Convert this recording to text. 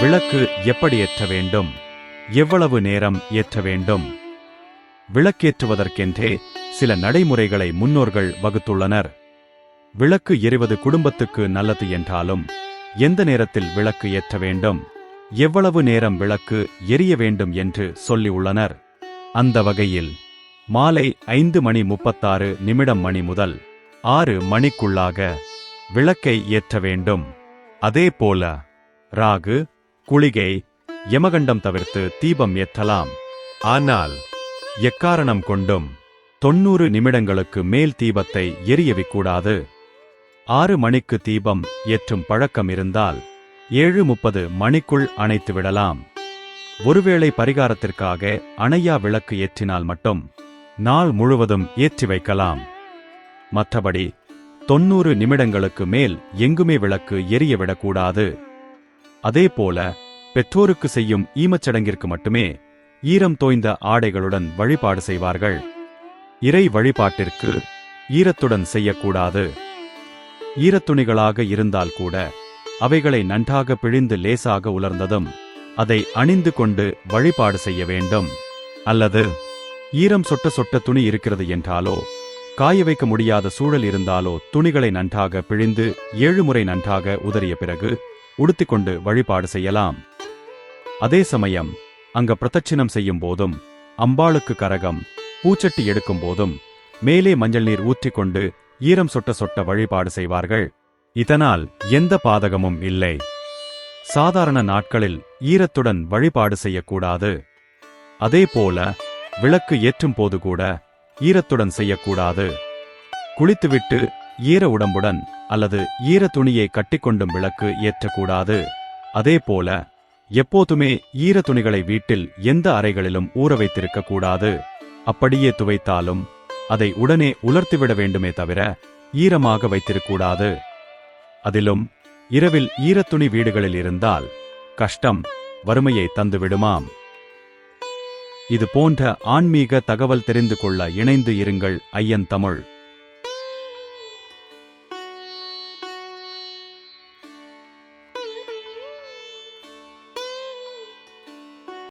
விளக்கு எப்படி ஏற்ற வேண்டும்? எவ்வளவு நேரம் ஏற்ற வேண்டும்? விளக்கேற்றுவதற்கென்றே சில நடைமுறைகளை முன்னோர்கள் வகுத்துள்ளனர். விளக்கு எரிவது குடும்பத்துக்கு நல்லது என்றாலும் எந்த நேரத்தில் விளக்கு ஏற்ற வேண்டும்? எவ்வளவு நேரம் விளக்கு எரிய வேண்டும் என்று சொல்லியுள்ளனர் அந்த வகையில் மாலை ஐந்து மணி முப்பத்தாறு நிமிடம் மணி முதல் ஆறு மணிக்குள்ளாக விளக்கை ஏற்ற வேண்டும். அதேபோல ராகு குளிகை யமகண்டம் தவிர்த்து தீபம் ஏற்றலாம். ஆனால் எக்காரணம் கொண்டும் தொன்னூறு நிமிடங்களுக்கு மேல் தீபத்தை எரியவிக்கூடாது. ஆறு மணிக்கு தீபம் ஏற்றும் பழக்கம் இருந்தால் ஏழு முப்பது மணிக்குள் அணைத்து விடலாம். ஒருவேளை பரிகாரத்திற்காக அணையா விளக்கு ஏற்றினால் மட்டும் நாள் முழுவதும் ஏற்றி வைக்கலாம். மற்றபடி தொன்னூறு நிமிடங்களுக்கு மேல் எங்குமே விளக்கு எரியவிடக்கூடாது. அதேபோல பெற்றோருக்கு செய்யும் ஈமச்சடங்கிற்கு மட்டுமே ஈரம் தோய்ந்த ஆடைகளுடன் வழிபாடு செய்வார்கள். இறை வழிபாட்டிற்கு ஈரத்துடன் செய்யக்கூடாது. ஈரத்துணிகளாக இருந்தால் கூட அவைகளை நன்றாக பிழிந்து லேசாக உலர்ந்ததும் அதை அணிந்து கொண்டு வழிபாடு செய்ய வேண்டும். அல்லது ஈரம் சொட்ட சொட்ட துணி இருக்கிறது என்றாலோ காய வைக்க முடியாத சூழல் இருந்தாலோ துணிகளை நன்றாக பிழிந்து ஏழு முறை நன்றாக உதறிய பிறகு உடுத்திக்கொண்டு வழிபாடு செய்யலாம். அதே சமயம் அங்க பிரதட்சிணம் செய்யும் போதும் அம்பாளுக்கு கரகம் பூச்சட்டி எடுக்கும் போதும் மேலே மஞ்சள் நீர் ஊற்றிக்கொண்டு ஈரம் சொட்ட சொட்ட வழிபாடு செய்வார்கள். இதனால் எந்த பாதகமும் இல்லை. சாதாரண நாட்களில் ஈரத்துடன் வழிபாடு செய்யக்கூடாது. அதேபோல விளக்கு ஏற்றும் போது கூட ஈரத்துடன் செய்யக்கூடாது. குளித்துவிட்டு ஈர உடம்புடன் அல்லது ஈர துணியை கட்டிக்கொண்டும் விளக்கு ஏற்றக்கூடாது. அதேபோல எப்போதுமே ஈர துணிகளை வீட்டில் எந்த அறைகளிலும் ஊற வைத்திருக்க கூடாது அப்படியே துவைத்தாலும் அதை உடனே உலர்த்திவிட வேண்டுமே தவிர ஈரமாக வைத்திருக்கூடாது அதிலும் இரவில் ஈரத்துணி வீடுகளில் இருந்தால் கஷ்டம் வறுமையை தந்துவிடுமாம் இது போன்ற ஆன்மீக தகவல் தெரிந்து கொள்ள இணைந்து இருங்கள் ஐயன் தமிழ்.